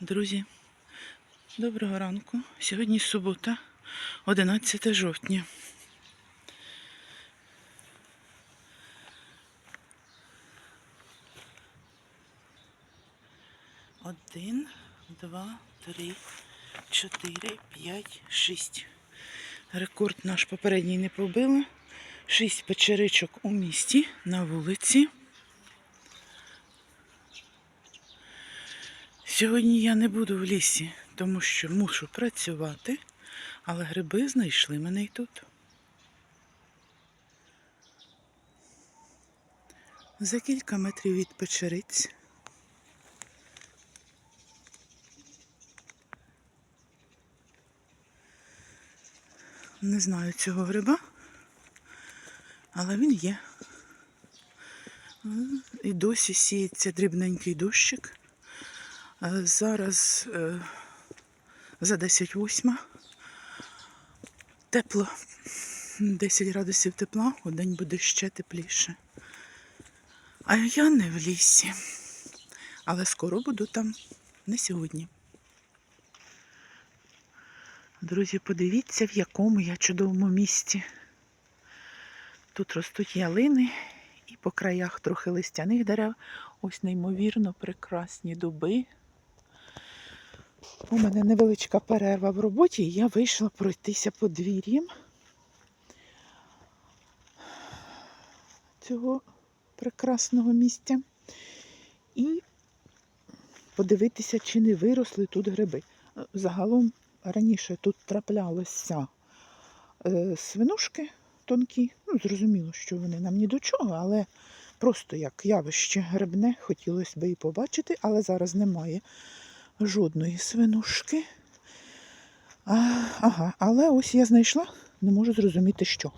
Друзі, доброго ранку. Сьогодні субота, 11 жовтня. Один, два, три, чотири, п'ять, шість. Рекорд наш попередній не побили. Шість печеричок у місті на вулиці. Сьогодні я не буду в лісі, тому що мушу працювати, але гриби знайшли мене й тут. За кілька метрів від печериць. Не знаю цього гриба, але він є. І досі сіється дрібненький дощик. Е, Зараз е, за 10 восьма. Тепло. 10 градусів тепла, у день буде ще тепліше. А я не в лісі. Але скоро буду там, не сьогодні. Друзі, подивіться, в якому я чудовому місці. Тут ростуть ялини і по краях трохи листяних дерев. Ось неймовірно прекрасні дуби. У мене невеличка перерва в роботі, і я вийшла пройтися подвір'ям цього прекрасного місця і подивитися, чи не виросли тут гриби. Загалом раніше тут траплялися е, свинушки тонкі. Ну, зрозуміло, що вони нам ні до чого, але просто як явище грибне хотілося б і побачити, але зараз немає жодної свинушки. А, ага, але ось я знайшла, не можу зрозуміти, що.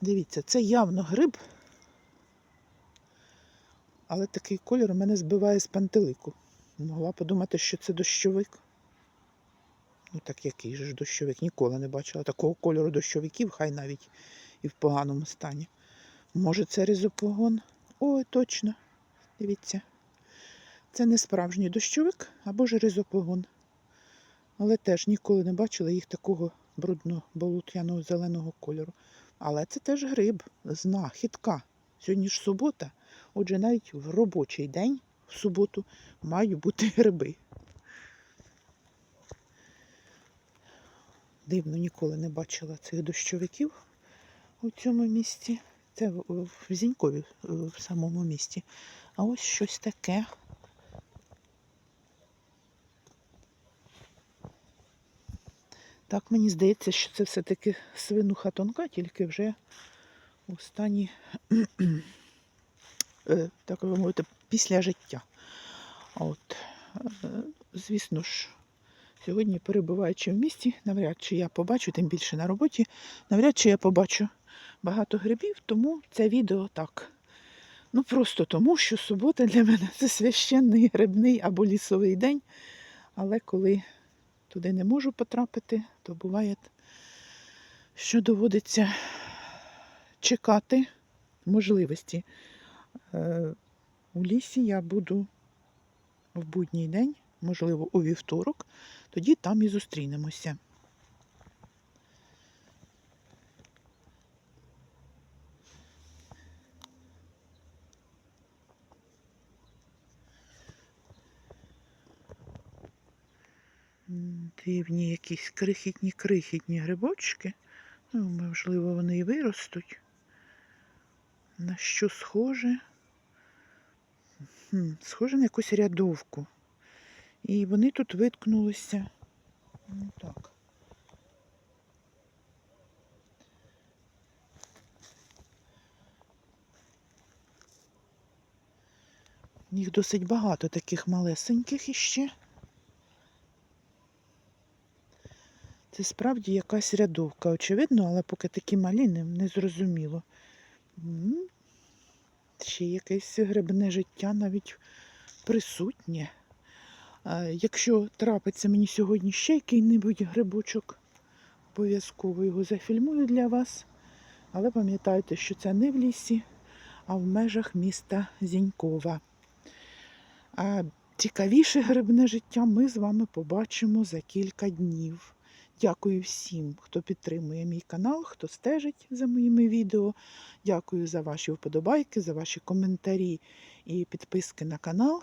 Дивіться, це явно гриб, але такий колір мене збиває з пантелику. Могла подумати, що це дощовик. Ну так який же ж дощовик? Ніколи не бачила такого кольору дощовиків, хай навіть і в поганому стані. Може це ризопогон? Ой, точно. Дивіться. Це не справжній дощовик або ж ризопогон. Але теж ніколи не бачила їх такого брудно-болотяного зеленого кольору. Але це теж гриб, знахідка. Сьогодні ж субота, отже, навіть в робочий день, в суботу, мають бути гриби. Дивно, ніколи не бачила цих дощовиків у цьому місці. Це в Зінькові, е, в самому місті. А ось щось таке. Так, мені здається, що це все-таки свинуха тонка, тільки вже у стані, е, так би мовити, після життя. От, е, звісно ж, сьогодні, перебуваючи в місті, навряд чи я побачу, тим більше на роботі, навряд чи я побачу багато грибів, тому це відео так. Ну просто тому, що субота для мене це священний грибний або лісовий день. Але коли туди не можу потрапити, то буває, що доводиться чекати можливості. Е, У лісі я буду в будній день, можливо, у вівторок, тоді там і зустрінемося. Дивні якісь крихітні крихітні грибочки. Ну, можливо, вони і виростуть. На що схоже? Хм, Схоже на якусь рядовку. І вони тут виткнулися. Ну так. Їх досить багато таких малесеньких іще. Це справді якась рядовка, очевидно, але поки такі малі, не, не зрозуміло. Ще якесь грибне життя навіть присутнє. Якщо трапиться мені сьогодні ще який-небудь грибочок, обов'язково його зафільмую для вас. Але пам'ятайте, що це не в лісі, а в межах міста Зінькова. А цікавіше грибне життя ми з вами побачимо за кілька днів. Дякую всім, хто підтримує мій канал, хто стежить за моїми відео. Дякую за ваші вподобайки, за ваші коментарі і підписки на канал.